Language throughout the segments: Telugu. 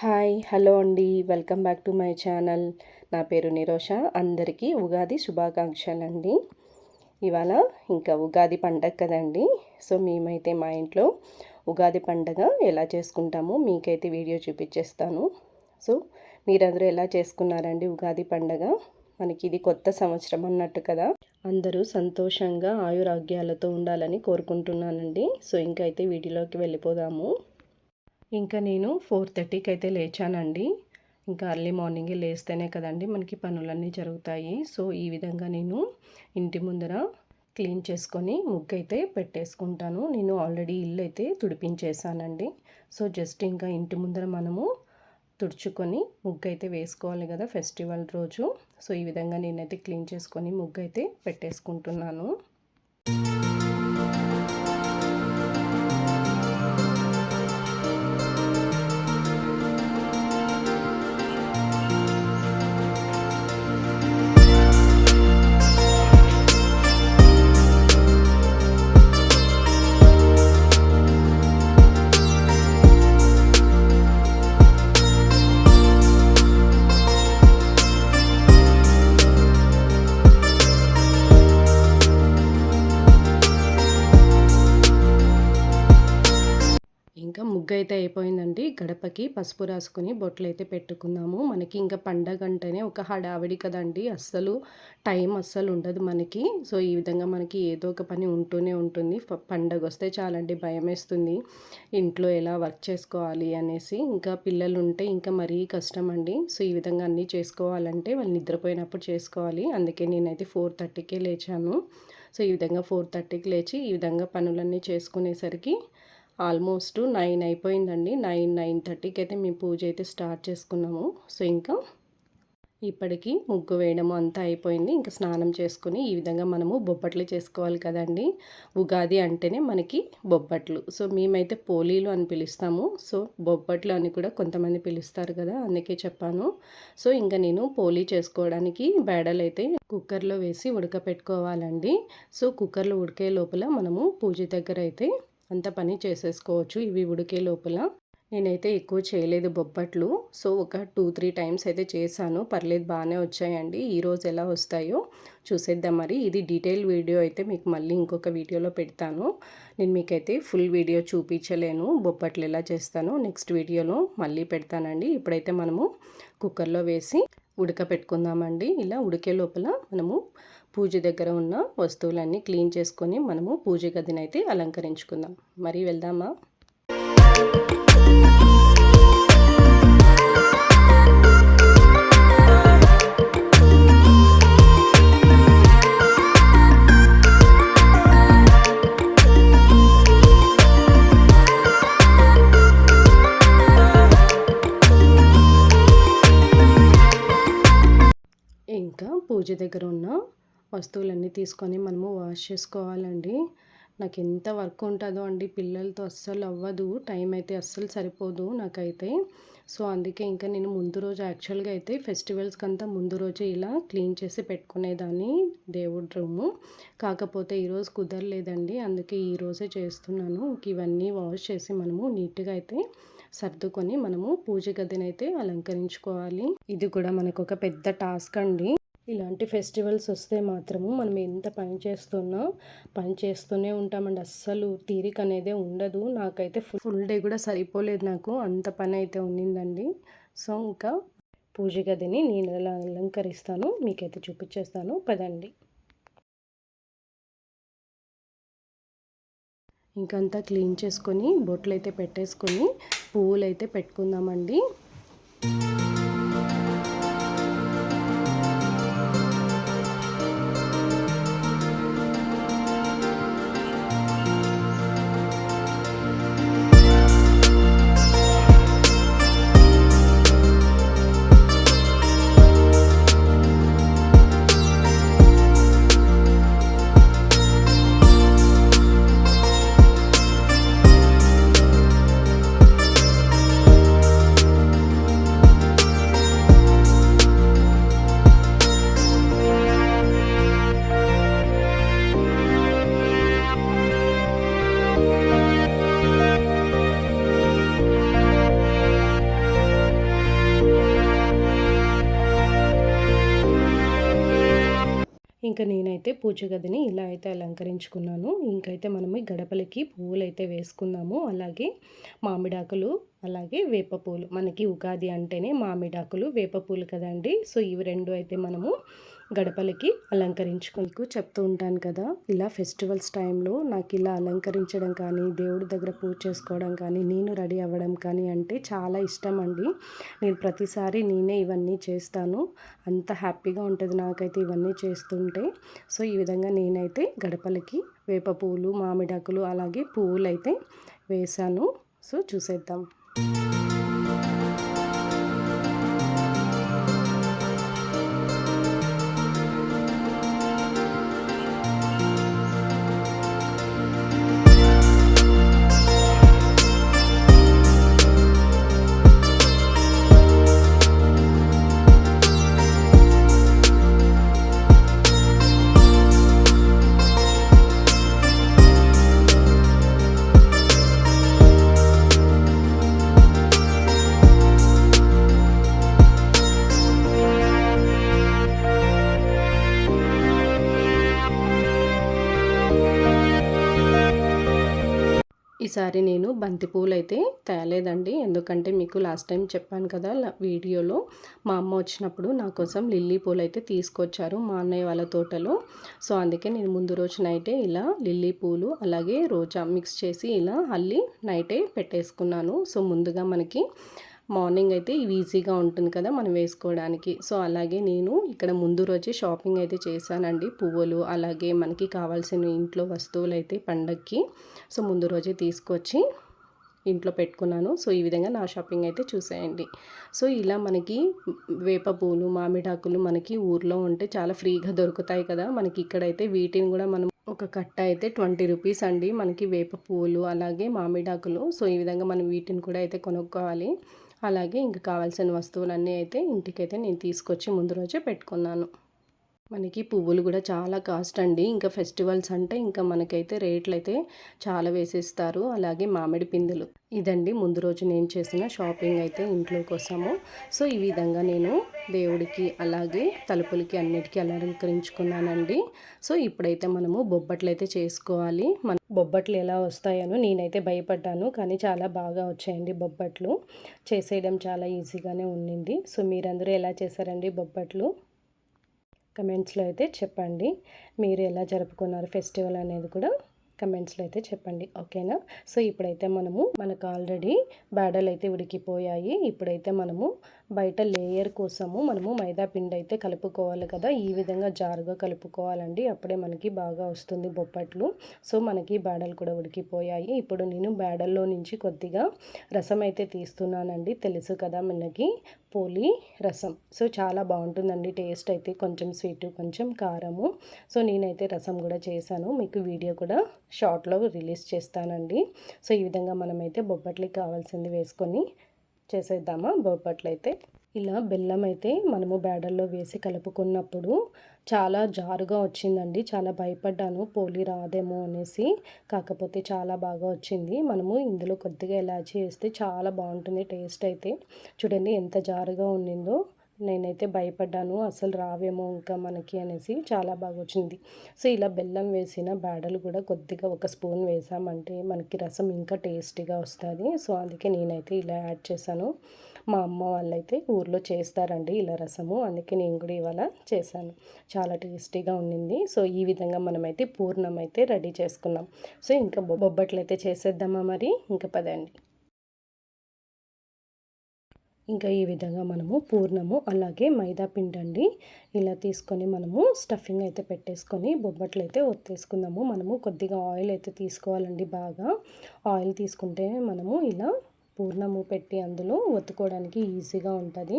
హాయ్ హలో అండి. Welcome back to my channel. నా పేరు నిరోష. అందరికీ ఉగాది శుభాకాంక్షలు అండి ఇవాళ ఇంకా ఉగాది పండగ కదండి. సో మేమైతే మా ఇంట్లో ఉగాది పండగ ఎలా చేసుకుంటామో మీకైతే వీడియో చూపించేస్తాను. సో మీరందరూ ఎలా చేసుకున్నారండి ఉగాది పండగ? మనకి ఇది కొత్త సంవత్సరం అన్నట్టు కదా. అందరూ సంతోషంగా ఆయురాగ్యాలతో ఉండాలని కోరుకుంటున్నానండి. సో ఇంకైతే వీడియోలోకి వెళ్ళిపోదాము. ఇంకా నేను ఫోర్ థర్టీకి అయితే లేచానండి. ఇంకా అర్లీ మార్నింగే లేస్తేనే కదండి మనకి పనులన్నీ జరుగుతాయి. సో ఈ విధంగా నేను ఇంటి ముందర క్లీన్ చేసుకొని ముగ్గు అయితే పెట్టేసుకుంటాను. నేను ఆల్రెడీ ఇల్లు అయితే తుడిపించేసానండి సో జస్ట్ ఇంకా ఇంటి ముందర మనము తుడుచుకొని ముగ్గు అయితే వేసుకోవాలి కదా ఫెస్టివల్ రోజు. సో ఈ విధంగా నేనైతే క్లీన్ చేసుకొని ముగ్గు అయితే పెట్టేసుకుంటున్నాను. గడపకి పసుపు రాసుకొని బొట్లు అయితే పెట్టుకున్నాము. మనకి ఇంకా పండగ అంటేనే ఒక హడావిడి కదండి. అస్సలు టైం అస్సలు ఉండదు మనకి. సో ఈ విధంగా మనకి ఏదో ఒక పని ఉంటూనే ఉంటుంది. పండగ వస్తే చాలండి భయం వేస్తుంది ఇంట్లో ఎలా వర్క్ చేసుకోవాలి అనేసి. ఇంకా పిల్లలు ఉంటే ఇంకా మరీ కష్టం అండి సో ఈ విధంగా అన్నీ చేసుకోవాలంటే వాళ్ళు నిద్రపోయినప్పుడు చేసుకోవాలి. అందుకే నేనైతే ఫోర్ థర్టీకే లేచాను. సో ఈ విధంగా ఫోర్ థర్టీకి లేచి ఈ విధంగా పనులన్నీ చేసుకునేసరికి ఆల్మోస్ట్ నైన్ అయిపోయిందండి. నైన్ నైన్ థర్టీకి అయితే మేము పూజ అయితే స్టార్ట్ చేసుకున్నాము. సో ఇంకా ఇప్పటికీ ముగ్గు వేయడం అంతా అయిపోయింది. ఇంకా స్నానం చేసుకుని ఈ విధంగా మనము బొబ్బట్లు చేసుకోవాలి కదండి. ఉగాది అంటేనే మనకి బొబ్బట్లు. సో మేమైతే పోలీలు అని పిలుస్తాము. సో బొబ్బట్లు అని కూడా కొంతమంది పిలుస్తారు కదా అందుకే చెప్పాను. సో ఇంకా నేను పోలీ చేసుకోవడానికి బేడలు అయితే కుక్కర్లో వేసి ఉడకపెట్టుకోవాలండి. సో కుక్కర్లో ఉడికే లోపల మనము పూజ దగ్గర అయితే అంత పని చేసేసుకోవచ్చు ఇవి ఉడికే లోపల. నేనైతే ఎక్కువ చేయలేదు బొబ్బట్లు. సో ఒక టూ త్రీ టైమ్స్ అయితే చేశాను. పర్లేదు బాగానే వచ్చాయండి. ఈరోజు ఎలా వస్తాయో చూసేద్దాం మరి. ఇది డీటెయిల్ వీడియో అయితే మీకు మళ్ళీ ఇంకొక వీడియోలో పెడతాను. నేను మీకైతే ఫుల్ వీడియో చూపించలేను బొబ్బట్లు ఎలా చేస్తాను. నెక్స్ట్ వీడియోలో మళ్ళీ పెడతానండి. ఇప్పుడైతే మనము కుక్కర్లో వేసి ఉడకపెట్టుకుందామండి. ఇలా ఉడికే లోపల మనము పూజ దగ్గర ఉన్న వస్తువులన్నీ క్లీన్ చేసుకొని మనము పూజ గదిని అయితే అలంకరించుకుందాం. మరి వెళ్దామా? వస్తువులన్నీ తీసుకొని మనము వాష్ చేసుకోవాలండి. నాకు ఎంత వర్క్ ఉంటుందో అండి పిల్లలతో అస్సలు అవ్వదు టైం అయితే అస్సలు సరిపోదు నాకైతే. సో అందుకే ఇంకా నేను ముందు రోజు యాక్చువల్గా అయితే ఫెస్టివల్స్కి అంతా ముందు రోజే ఇలా క్లీన్ చేసి పెట్టుకునేదాన్ని దేవుడి రూము. కాకపోతే ఈరోజు కుదరలేదండి అందుకే ఈరోజే చేస్తున్నాను. ఇవన్నీ వాష్ చేసి మనము నీట్గా అయితే సర్దుకొని మనము పూజ గదిని అయితే అలంకరించుకోవాలి. ఇది కూడా మనకు ఒక పెద్ద టాస్క్ అండి. ఇలాంటి ఫెస్టివల్స్ వస్తే మాత్రము మనం ఎంత పని చేస్తున్నా పని చేస్తూనే ఉంటామండి. అస్సలు తీరిక అనేదే ఉండదు. నాకైతే ఫుల్ డే కూడా సరిపోలేదు నాకు. అంత పని అయితే ఉండిందండి సో ఇంకా పూజ గదిని నేను ఎలా అలంకరిస్తాను. మీకైతే చూపించేస్తాను. పదండి. ఇంకంతా క్లీన్ చేసుకొని బొట్లు అయితే పెట్టేసుకొని పువ్వులు అయితే పెట్టుకుందామండి. ఇంకా నేనైతే పూజ గదిని ఇలా అయితే అలంకరించుకున్నాను. ఇంకైతే మనం ఈ గడపలకి పువ్వులు అయితే వేసుకుందాము. అలాగే మామిడాకులు అలాగే వేపపూలు మనకి ఉగాది అంటేనే మామిడాకులు వేపపూలు కదండి. సో ఇవి రెండు అయితే మనము గడపలకి అలంకరించుకోకు చెప్తూ ఉంటాను కదా ఇలా ఫెస్టివల్స్ టైంలో నాకు ఇలా అలంకరించడం కానీ దేవుడి దగ్గర పూజ చేసుకోవడం కానీ నేను రెడీ అవ్వడం కానీ అంటే చాలా ఇష్టం అండి. నేను ప్రతిసారి నేనే ఇవన్నీ చేస్తాను. అంత హ్యాపీగా ఉంటుంది నాకైతే ఇవన్నీ చేస్తుంటే. సో ఈ విధంగా నేనైతే గడపలకి వేప పువ్వులు మామిడాకులు అలాగే పువ్వులు అయితే వేశాను. సో చూసేద్దాం. ఈసారి నేను బంతిపూలు అయితే తేలేదండి. ఎందుకంటే మీకు లాస్ట్ టైం చెప్పాను కదా వీడియోలో మా అమ్మ వచ్చినప్పుడు నా కోసం లిల్లీ పూలు అయితే తీసుకొచ్చారు మా అన్నయ్య వాళ్ళ తోటలో. సో అందుకే నేను ముందు రోజు నైటే ఇలా లిల్లీ పూలు అలాగే రోజా మిక్స్ చేసి ఇలా అల్లి నైటే పెట్టేసుకున్నాను. సో ముందుగా మనకి మార్నింగ్ అయితే ఇవి ఈజీగా ఉంటుంది కదా మనం వేసుకోవడానికి. సో అలాగే నేను ఇక్కడ ముందు రోజే షాపింగ్ అయితే చేశానండి. పువ్వులు అలాగే మనకి కావాల్సిన ఇంట్లో వస్తువులు అయితే పండక్కి. సో ముందు రోజే తీసుకొచ్చి ఇంట్లో పెట్టుకున్నాను. సో ఈ విధంగా నా షాపింగ్ అయితే చూసేయండి. సో ఇలా మనకి వేప పూలు మామిడాకులు మనకి ఊర్లో ఉంటే చాలా ఫ్రీగా దొరుకుతాయి కదా. మనకి ఇక్కడైతే వీటిని కూడా మనం ఒక కట్ట అయితే ట్వంటీ రూపీస్ అండి మనకి వేప పువ్వులు అలాగే మామిడాకులు. సో ఈ విధంగా మనం వీటిని కూడా అయితే కొనుక్కోవాలి. అలాగే ఇంకా కావాల్సిన వస్తువులన్నీ అయితే ఇంటికైతే నేను తీసుకొచ్చి ముందు రోజే పెట్టుకున్నాను. మనకి పువ్వులు కూడా చాలా కాస్ట్ అండి. ఇంకా ఫెస్టివల్స్ అంటే ఇంకా మనకైతే రేట్లు అయితే చాలా వేసేస్తారు. అలాగే మామిడి పిందులు. ఇదండి ముందు రోజు నేను చేసిన షాపింగ్ అయితే ఇంట్లో కోసము. సో ఈ విధంగా నేను దేవుడికి అలాగే తలుపులకి అన్నిటికీ అలంకరించుకున్నానండి. సో ఇప్పుడైతే మనము బొబ్బట్లు అయితే చేసుకోవాలి. మన బొబ్బట్లు ఎలా వస్తాయనో నేనైతే భయపడ్డాను. కానీ చాలా బాగా వచ్చాయండి బొబ్బట్లు. చేసేయడం చాలా ఈజీగానే ఉండింది సో మీరందరూ ఎలా చేశారండి బొబ్బట్లు? కమెంట్స్లో అయితే చెప్పండి. మీరు ఎలా జరుపుకున్నారు ఫెస్టివల్ అనేది కూడా కమెంట్స్లో అయితే చెప్పండి. ఓకేనా? సో ఇప్పుడైతే మనము మనకు ఆల్రెడీ బ్యాడలు అయితే ఉడికిపోయాయి. ఇప్పుడైతే మనము బయట లేయర్ కోసము మనము మైదా పిండి అయితే కలుపుకోవాలి కదా. ఈ విధంగా జారుగా కలుపుకోవాలండి. అప్పుడే మనకి బాగా వస్తుంది బొప్పట్లు. సో మనకి బ్యాడలు కూడా ఉడికిపోయాయి. ఇప్పుడు నేను బ్యాడల్లో నుంచి కొద్దిగా రసం అయితే తీస్తున్నానండి. తెలుసు కదా మనకి. పోలి రసం. సో చాలా బాగుంటుందండి. టేస్ట్ అయితే కొంచెం స్వీట్ కొంచెం కారము. సో నేనైతే రసం కూడా చేశాను. మీకు వీడియో కూడా షార్ట్లో రిలీజ్ చేస్తానండి. సో ఈ విధంగా మనమైతే బొబ్బట్లకి కావాల్సింది వేసుకొని చేసేద్దామా? బొబ్బట్లు అయితే ఇలా బెల్లం అయితే మనము బ్యాడర్లో వేసి కలుపుకున్నప్పుడు చాలా జారుగా వచ్చిందండి. చాలా భయపడ్డాను. పోలి రాదేమో అనేసి. కాకపోతే చాలా బాగా వచ్చింది. మనము ఇందులో కొద్దిగా ఇలాచి వేస్తే చాలా బాగుంటుంది టేస్ట్ అయితే. చూడండి ఎంత జారుగా ఉండిందో. నేనైతే భయపడ్డాను. అసలు రావేమో ఇంకా మనకి అనేసి చాలా బాగా వచ్చింది. సో ఇలా బెల్లం వేసిన బేడలు కూడా కొద్దిగా ఒక స్పూన్ వేసామంటే మనకి రసం ఇంకా టేస్టీగా వస్తుంది. సో అందుకే నేనైతే ఇలా యాడ్ చేశాను. మా అమ్మ వాళ్ళైతే ఊర్లో చేస్తారండి ఇలా రసము. అందుకే నేను కూడా ఇవాళ చేశాను. చాలా టేస్టీగా ఉండింది. సో ఈ విధంగా మనమైతే పూర్ణం అయితే రెడీ చేసుకున్నాం. సో ఇంకా బొబ్బట్లు అయితే చేసేద్దామా మరి? ఇంకా పదండి. ఇంకా ఈ విధంగా మనము పూర్ణము అలాగే మైదా పిండి అండి ఇలా తీసుకొని మనము స్టఫింగ్ అయితే పెట్టేసుకొని బొబ్బట్లు అయితే ఒత్తేసుకుందాము. మనము కొద్దిగా ఆయిల్ అయితే తీసుకోవాలండి బాగా. ఆయిల్ తీసుకుంటే మనము ఇలా పూర్ణము పెట్టి అందులో ఒత్తుకోవడానికి ఈజీగా ఉంటుంది.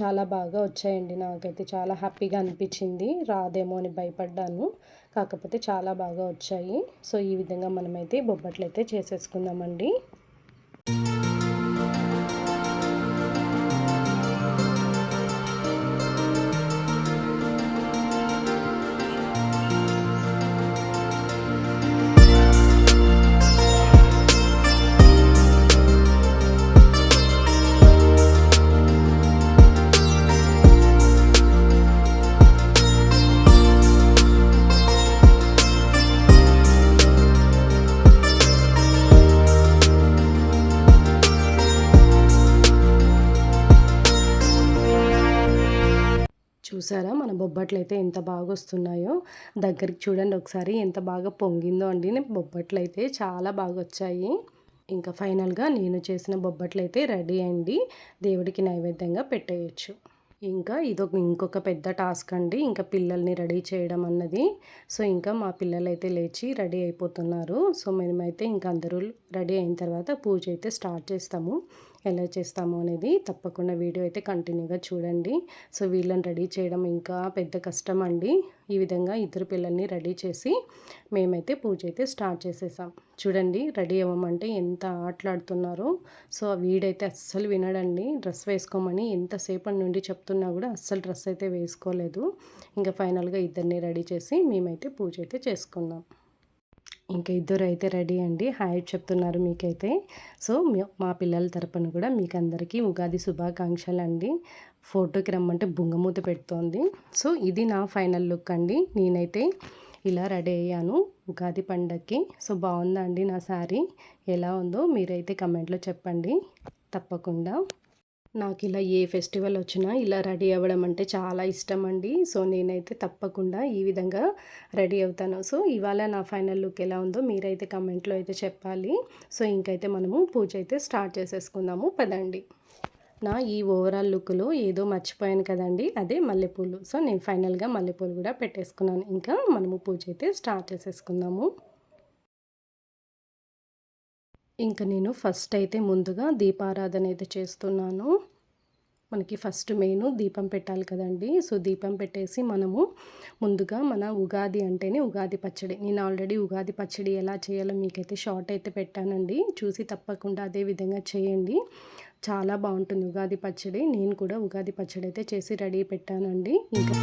చాలా బాగా వచ్చాయండి. నాకైతే చాలా హ్యాపీగా అనిపించింది. రాదేమో అని భయపడ్డాను. కాకపోతే చాలా బాగా వచ్చాయి. సో ఈ విధంగా మనమైతే బొబ్బట్లు అయితే చేసేసుకుందామండి. చూసారా? మన బొబ్బట్లు అయితే ఎంత బాగా వస్తున్నాయో దగ్గరికి చూడండి ఒకసారి ఎంత బాగా పొంగిందో అండి. బొబ్బట్లు అయితే చాలా బాగా వచ్చాయి ఇంకా ఫైనల్గా నేను చేసిన బొబ్బట్లు అయితే రెడీ అండి. దేవుడికి నైవేద్యంగా పెట్టేయచ్చు. ఇంకా ఇదొక ఇంకొక పెద్ద టాస్క్ అండి. ఇంకా పిల్లల్ని రెడీ చేయడం అన్నది. సో ఇంకా మా పిల్లలు అయితే లేచి రెడీ అయిపోతున్నారు. సో మేమైతే ఇంకా అందరూ రెడీ అయిన తర్వాత పూజ అయితే స్టార్ట్ చేస్తాము. ఎలా చేస్తాము అనేది తప్పకుండా వీడియో అయితే కంటిన్యూగా చూడండి. సో వీళ్ళని రెడీ చేయడం ఇంకా పెద్ద కష్టం అండి ఈ విధంగా ఇద్దరు పిల్లల్ని రెడీ చేసి మేమైతే పూజ అయితే స్టార్ట్ చేసేసాం. చూడండి రెడీ అవ్వమంటే ఎంత ఆటలాడుతున్నారో. సో వీడైతే అస్సలు వినడండి. డ్రెస్ వేసుకోమని ఎంతసేపటి నుండి చెప్తున్నా కూడా అస్సలు డ్రెస్ అయితే వేసుకోలేదు. ఇంకా ఫైనల్గా ఇద్దరిని రెడీ చేసి మేమైతే పూజ అయితే చేసుకున్నాం. ఇంకా ఇద్దరు అయితే రెడీ అండి. హాయ్ చెప్తున్నారు మీకైతే. సో మా పిల్లల తరపున కూడా మీకు అందరికీ ఉగాది శుభాకాంక్షలు అండి. ఫోటోకి రమ్మంటే బుంగమూత పెడుతోంది. సో ఇది నా ఫైనల్ లుక్ అండి. నేనైతే ఇలా రెడీ అయ్యాను ఉగాది పండగకి సో బాగుందా అండి నా శారీ? ఎలా ఉందో మీరైతే కమెంట్లో చెప్పండి. తప్పకుండా. నాకు ఇలా ఏ ఫెస్టివల్ వచ్చినా ఇలా రెడీ అవ్వడం అంటే చాలా ఇష్టం అండి సో నేనైతే తప్పకుండా ఈ విధంగా రెడీ అవుతాను. సో ఇవాళ నా ఫైనల్ లుక్ ఎలా ఉందో మీరైతే కమెంట్లో అయితే చెప్పాలి. సో ఇంకైతే మనము పూజ అయితే స్టార్ట్ చేసేసుకుందాము. పదండి. నా ఈ ఓవరాల్ లుక్లో ఏదో మర్చిపోయాను కదండి. అదే మల్లెపూలు. సో నేను ఫైనల్గా మల్లెపూలు కూడా పెట్టేసుకున్నాను. ఇంకా మనము పూజ అయితే స్టార్ట్ చేసేసుకుందాము. ఇంకా నేను ఫస్ట్ అయితే ముందుగా దీపారాధన అయితే చేస్తున్నాను. మనకి ఫస్ట్ మెయిన్ దీపం పెట్టాలి కదండి. సో దీపం పెట్టేసి మనము ముందుగా మన ఉగాది అంటేనే ఉగాది పచ్చడి. నేను ఆల్రెడీ ఉగాది పచ్చడి ఎలా చేయాలో మీకైతే షార్ట్ అయితే పెట్టానండి. చూసి తప్పకుండా అదే విధంగా చేయండి. చాలా బాగుంటుంది ఉగాది పచ్చడి. నేను కూడా ఉగాది పచ్చడి అయితే చేసి రెడీ పెట్టానండి. ఇంకా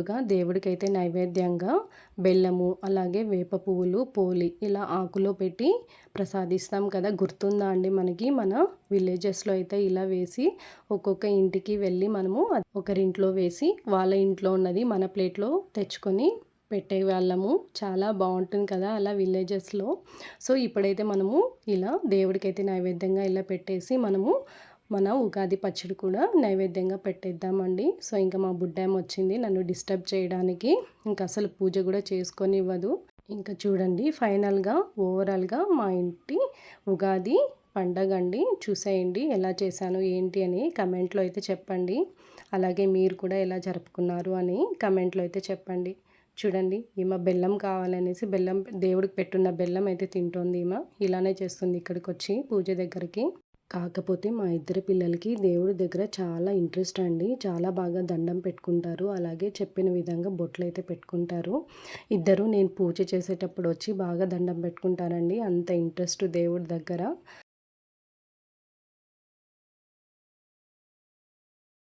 ముందుగా దేవుడికైతే నైవేద్యంగా బెల్లము అలాగే వేప పువ్వులు పోలి ఇలా ఆకులో పెట్టి ప్రసాదిస్తాం కదా. గుర్తుందా అండి మనకి? మన విలేజెస్లో అయితే ఇలా వేసి ఒక్కొక్క ఇంటికి వెళ్ళి మనము ఒకరింట్లో వేసి వాళ్ళ ఇంట్లో ఉన్నది మన ప్లేట్లో తెచ్చుకొని పెట్టే వాళ్ళము. చాలా బాగుంటుంది కదా అలా విలేజెస్లో. సో ఇప్పుడైతే మనము ఇలా దేవుడికైతే నైవేద్యంగా ఇలా పెట్టేసి మనము మన ఉగాది పచ్చడి కూడా నైవేద్యంగా పెట్టేద్దామండి. సో ఇంకా మా బుడ్డాయం వచ్చింది నన్ను డిస్టర్బ్ చేయడానికి. ఇంకా అసలు పూజ కూడా చేసుకొని ఇవ్వదు ఇంకా చూడండి ఫైనల్గా ఓవరాల్గా మా ఇంటి ఉగాది పండగ అండి. చూసేయండి ఎలా చేశాను ఏంటి అని కమెంట్లో అయితే చెప్పండి. అలాగే మీరు కూడా ఎలా జరుపుకున్నారు అని కమెంట్లో అయితే చెప్పండి. చూడండి ఈమె బెల్లం కావాలనేసి బెల్లం దేవుడికి పెట్టున్న బెల్లం అయితే తింటోంది ఈమె. ఇలానే చేస్తుంది ఇక్కడికి వచ్చి పూజ దగ్గరికి. కాకపోతే మా ఇద్దరి పిల్లలకి దేవుడి దగ్గర చాలా ఇంట్రెస్ట్ అండి. చాలా బాగా దండం పెట్టుకుంటారు. అలాగే చెప్పిన విధంగా బొట్లు అయితే పెట్టుకుంటారు. ఇద్దరు నేను పూజ చేసేటప్పుడు వచ్చి బాగా దండం పెట్టుకుంటారండి అంత ఇంట్రెస్ట్ దేవుడి దగ్గర.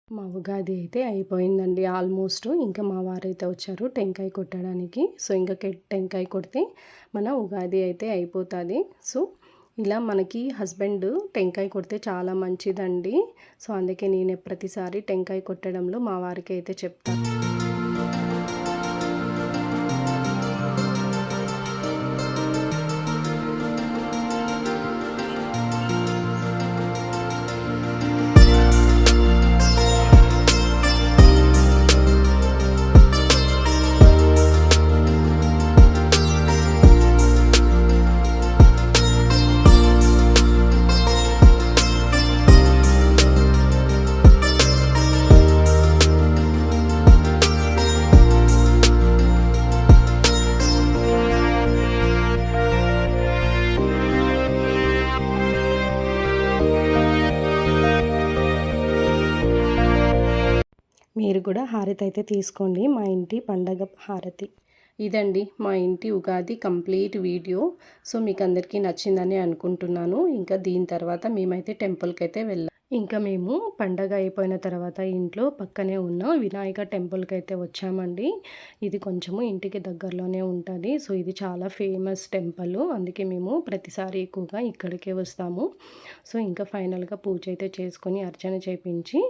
మా ఉగాది అయితే అయిపోయిందండి ఆల్మోస్ట్. ఇంకా మా వారైతే వచ్చారు టెంకాయ కొట్టడానికి. సో ఇంకా టెంకాయ కొడితే మన ఉగాది అయితే అయిపోతుంది. సో ఇలా మనకి హస్బెండ్ టెంకాయ కొడితే చాలా మంచిదండి. సో అందుకే నేను ప్రతిసారి టెంకాయ కొట్టడంలో మా వారికి అయితే చెప్తాను మీరు కూడా హారతి అయితే తీసుకోండి. మా ఇంటి పండగ హారతి. ఇదండి మా ఇంటి ఉగాది కంప్లీట్ వీడియో. సో మీకు అందరికీ నచ్చిందని అనుకుంటున్నాను. ఇంకా దీని తర్వాత మేమైతే టెంపుల్కి అయితే వెళ్ళాం. ఇంకా మేము పండగ అయిపోయిన తర్వాత ఇంట్లో పక్కనే ఉన్న వినాయక టెంపుల్కి అయితే వచ్చామండి. ఇది కొంచెము ఇంటికి దగ్గరలోనే ఉంటుంది. సో ఇది చాలా ఫేమస్ టెంపుల్. అందుకే మేము ప్రతిసారి ఎక్కువగా ఇక్కడికే వస్తాము. సో ఇంకా ఫైనల్గా పూజ అయితే చేసుకొని అర్చన చేపించి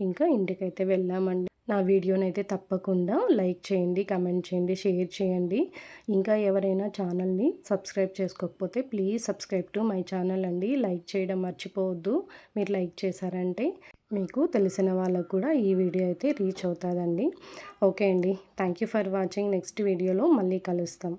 ఇంకా ఇంటికైతే వెళ్ళామండి. నా వీడియోనైతే తప్పకుండా లైక్ చేయండి కమెంట్ చేయండి షేర్ చేయండి. ఇంకా ఎవరైనా ఛానల్ని సబ్స్క్రైబ్ చేసుకోకపోతే please subscribe to my channel అండి. లైక్ చేయడం మర్చిపోవద్దు. మీరు లైక్ చేశారంటే మీకు తెలిసిన వాళ్ళకు కూడా ఈ వీడియో అయితే రీచ్ అవుతుందండి. ఓకే అండి. Thank you for watching. Next వీడియోలో మళ్ళీ కలుస్తాం.